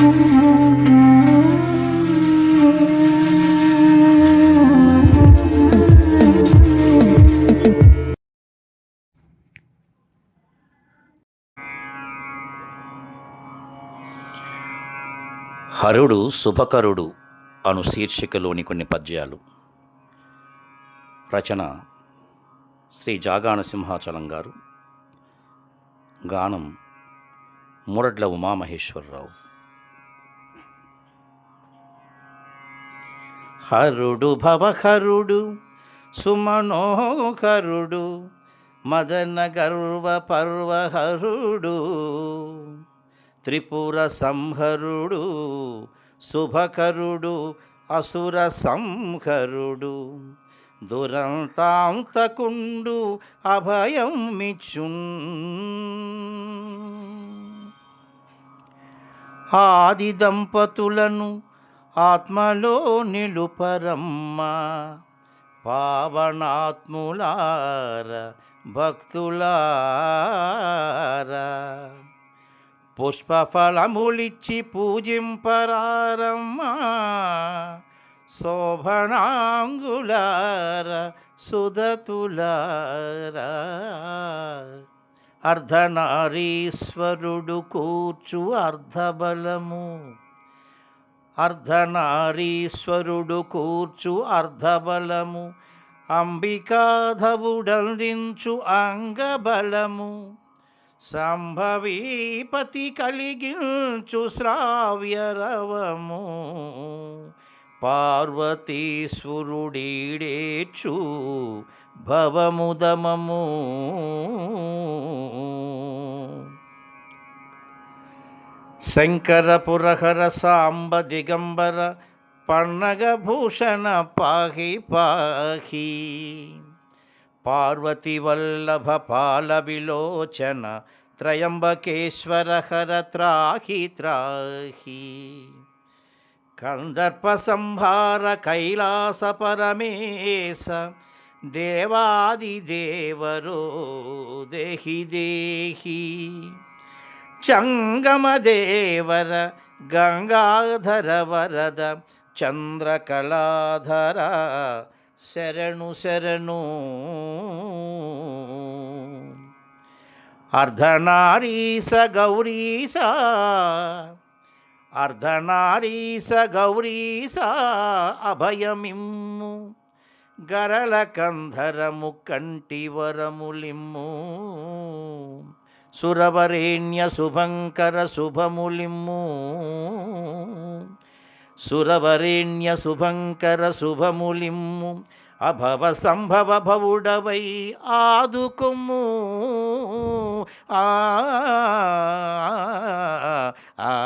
హరుడు శుభకరుడు అను శీర్షికలోని కొన్ని పద్యాలు. రచన శ్రీ జాగాన సింహాచలం గారు. గానం మురడ్ల ఉమామహేశ్వరరావు. హరుడు భవహరుడు సుమనోహరుడు మదన గర్వ పర్వహరుడు త్రిపుర సంహరుడు శుభకరుడు అసుర సంహరుడు దురంతాంతకుండు అభయం మిచ్చున్. ఆది దంపతులను ఆత్మలో నిలుపరమ్మ పావనాత్ములార భక్తులార. పుష్పఫలములిచ్చి పూజింపరారమ్మ శోభనాంగులార సుధతులార. అర్ధనారీశ్వరుడు కూర్చు అర్ధబలము. అర్ధనారీశ్వరుడు కూర్చు అర్ధబలము అంబికాధవుడందించు అంగబలము. సంభవీపతి కలిగించు శ్రావ్యరవము. పార్వతీశ్వరుడీడేచు భవముదమము. శంకరపురహర సాంబ దిగంబర పన్నగభూషణ పాహి పాహి. పార్వతివల్లభ పాల విలోచన త్రయంబకేశ్వర హర త్రాహి త్రాహి. కందర్ప సంహార కైలాస పరమేశ దేవాది దేవరో దేహి దేహి. చంగమదేవర గంగాధర వరద చంద్రకళాధర శరణు శరణు. అర్ధనారీస గౌరీస అర్ధనారీస గౌరీస అభయమిమ్ము గరల కంధరము కంటి వరములిమ్ము సురవరేణ్య శుభంకర శుభములిమ్ము. సురవరేణ్య శుభంకర శుభములిమ్ము. అభవ సంభవ భవుడవై ఆదుకుము ఆ, ఆ